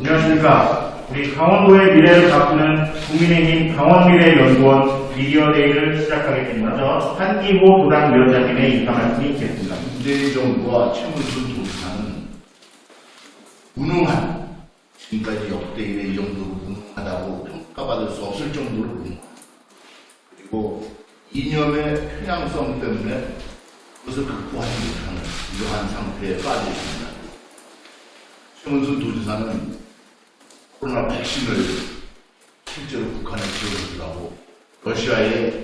안녕하십니까. 우리 강원도의 미래를 바꾸는 국민의힘 강원미래연구원 미디어데이를 시작하겠습니다. 먼저 한기호 도당위원장님의 인사 말씀이 있겠습니다. 문재인 정부와 최문순 도지사는 무능한 지금까지 역대 이래 이 정도로 무능하다고 평가받을 수 없을 정도로 무능 그리고 이념의 편향성 때문에 그것을 극복하지 못하는 이러한 상태에 빠져 있습니다. 최문순 도지사는 코로나 백신을 실제로 북한에 지원해주라고 러시아에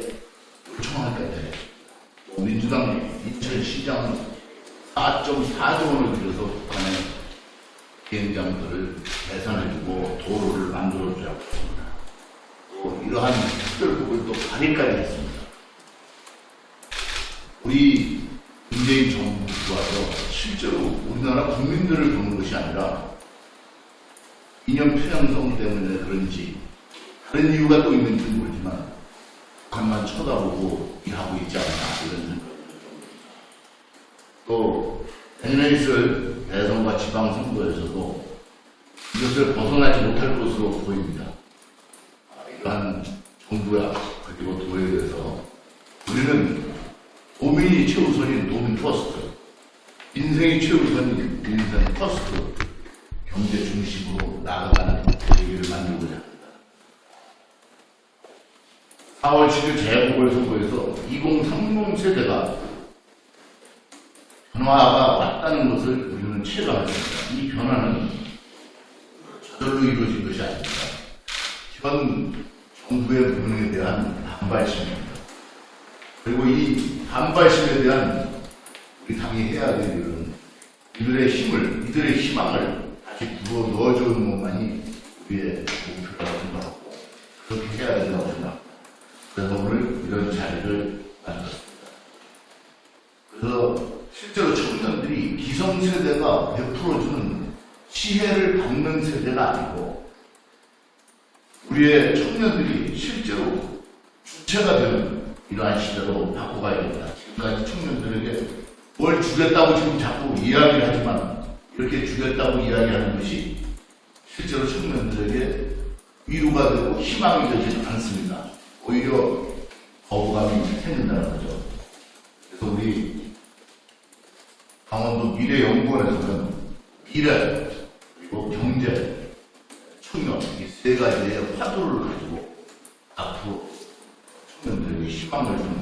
요청할 때또 민주당 인천시장은 4.4조 원을 들여서 북한에 비행장들을 계산해주고 도로를 만들어주라고 했습니다. 또 이러한 특별법을 또 발의까지 했습니다. 우리 문재인 정부 들어와서 실제로 우리나라 국민들을 보는 것이 아니라 이념 편향성 때문에 그런지 다른 이유가 또 있는지 모르지만 북한만 쳐다보고 일하고 있지 않나 이런 생각이 또 내년에 있을 대선과 지방선거에서도 이것을 벗어나지 못할 것으로 보입니다. 아, 이러한 정부야 그리고 도에 대해서 우리는 도민이 최우선인 도민 퍼스트, 인생이 최우선인 인생 퍼스트, 경제 중심으로 나아가는 세계를 만들고자 합니다. 4월 7일 재보궐선거에서 2030 세대가 변화가 왔다는 것을 우리는 체감했습니다. 이 변화는 저절로 이루어진 것이 아닙니다. 현 정부의 무능에 대한 반발심입니다. 그리고 이 반발심에 대한 우리 당이 해야 될 일은 이들의 힘을, 이들의 희망을 다시 불어 넣어주는 것만이 우리의 목표라고 생각하고 그렇게 해야 된다고 생각합니다. 그래서 오늘 이런 자리를 만들었습니다. 그래서 실제로 청년들이 기성세대가 베풀어주는 시혜를 받는 세대가 아니고 우리의 청년들이 실제로 주체가 되는 이러한 시대로 바꿔가야 됩니다. 지금까지 청년들에게 뭘 주겠다고 지금 자꾸 이야기를 하지만 이렇게 주겠다고 이야기하는 것이 실제로 청년들에게 위로가 되고 희망이 되지 않습니다. 오히려 거부감이 생긴다는 거죠. 그래서 우리 강원도 미래연구원에서는 미래, 그리고 경제, 청년, 이 세 가지의 화두를 가지고 앞으로 청년들에게 희망을 주는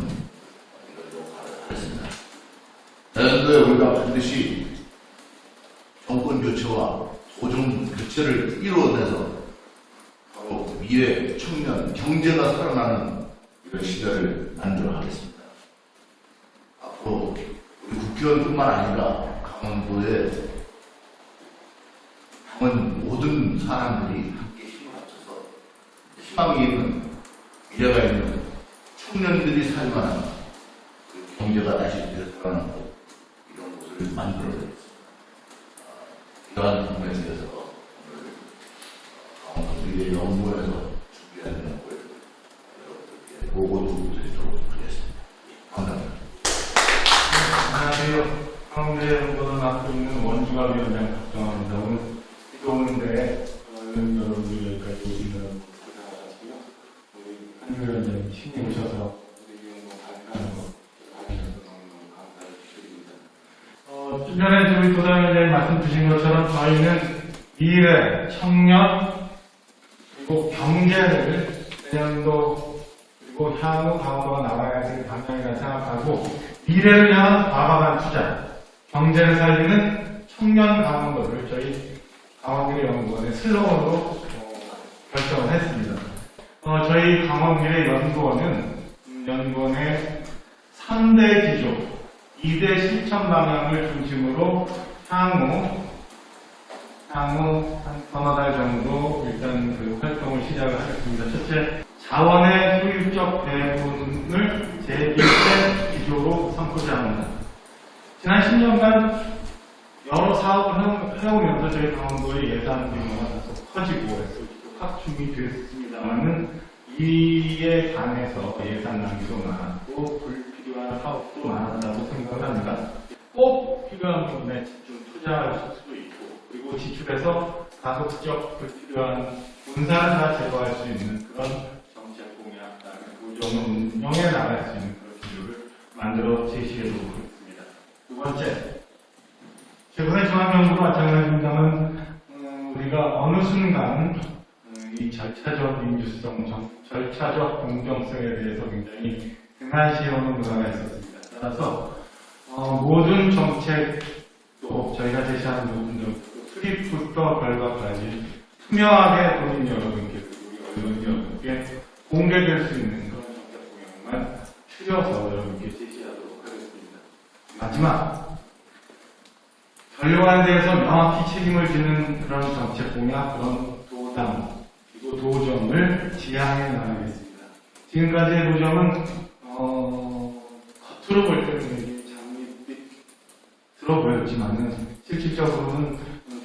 이런 역할을 하겠습니다. 내년도에 우리가 반드시 정권 교체와 도정 교체를 이루어내서 바로 미래, 청년, 경제가 살아나는 이런 시대를 만들어 가겠습니다. 앞으로 우리 국회의원뿐만 아니라 강원도의 강원 모든 사람들이 함께 힘을 합쳐서 희망이 있는 미래가 있는 청년들이 살만한 그 경제가 다시 되살아나는 곳 이런 곳을 만들어내겠습니다. 아, 이러한 부분에 대해서 오늘 강원도 미래 연구원에서 준비한 연구를 여러분들께 보고도 드리도록 하겠습니다. 감사합니다. 안녕하세요. 강원미래연구원을 맡고 있는 원주가 위원장 박정환입니다. 오늘 어, 좀 전에 우리 도당위원장님 말씀 주신 것처럼 저희는 미래, 청년, 그리고 경제를 내년도 그리고 향후 강원도가 나가야 될 방향이라 생각하고 미래를 향한 과감한 투자, 경제를 살리는 청년 강원도를 저희 강원미래 연구원의 슬로건으로 어, 결정을 했습니다. 어, 저희 강원미래 연구원은 음, 연구원의 3대 기조, 2대 실천 방향을 중심으로 향후 향후 한 서너 달 정도 일단 그 활동을 시작을 하겠습니다. 첫째, 자원의 효율적 배분을 제1대 기조로 삼고자 합니다. 지난 10년간 여러 사업을 해- 해오면서 저희 강원도의 예산 규모가 계속 커지고 SOT도 확충이 됐습니다만은 이에 반해서 예산 낭비도 많았고 불 필요한 사업도 많았다고 생각을 합니다. 꼭 필요한 부분에 집중 투자할 수도 있고 그리고 지출해서 가급적 불필요한 분산을 다 제거할 수 있는 그런 정책 공약, 도정 운영에 나갈 수 있는 그런 기조를 만들어 제시해보고 있습니다. 두 번째, 최근에 중앙정부도 마찬가지입니다만 음, 우리가 어느 순간 음, 이 절차적 민주성, 정- 절차적 공정성에 대해서 굉장히 등한시하는 문화가 있었습니다. 따라서 어, 모든 정책도 저희가 제시하는 모든 정책도 수립부터 결과까지 투명하게 국민 여러분께 여러분께 공개될 수 있는 그런 정책 공약만 추려서 여러분께 제시하도록 하겠습니다. 마지막 결론에 대해서 명확히 책임을 지는 그런 정책 공약, 그런 도당, 그리고 도정을 지향해 나가겠습니다. 지금까지의 도정은 보였지만은 실질적으로는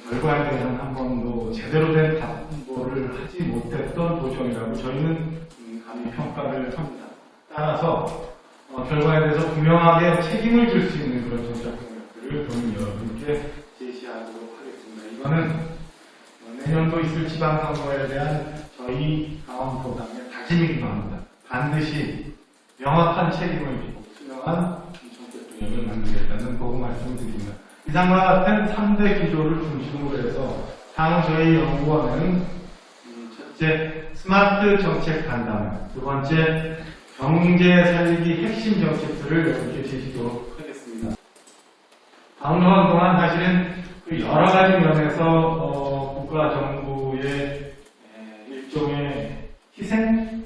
결과에 대한 한 번도 제대로 된 답보를 하지 못했던 도정이라고 저희는 음, 감히 평가를 합니다. 따라서 어, 결과에 대해서 분명하게 책임을 질 수 있는 그런 정책 공약들을 국민 여러분께 제시하도록 하겠습니다. 이거는 어, 내년도 있을 지방선거에 대한 저희 강원도당의 다짐이기도 합니다. 반드시 명확한 책임을 지고 투명한 정책 공약을 만들겠다는 보고 말씀드립니다. 이상과 같은 3대 기조를 중심으로 해서 향후 저희 연구원은 음, 첫째 스마트 정책 간담회, 두 번째 경제 살리기 핵심 정책들을 여러분께 제시도록 하겠습니다. 다음 동안 사실은 그 여러 가지 면에서 어, 국가 정부의 에, 일종의 희생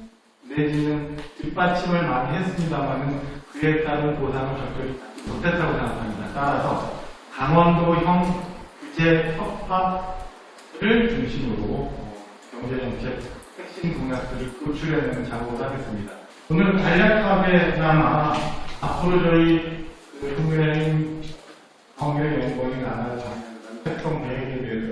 내지는 뒷받침을 많이 했습니다만은 그에 따른 보상을 적절히 받지 못했다고 생각합니다. 따라서 강원도형 규제 협박을 중심으로 어, 경제정책 핵심 공약들을 구출해내는 작업을 하겠습니다. 오늘 간략하게나마 앞으로 저희 그 국민의힘 정경연구원이 나갈 활동 계획에 대해서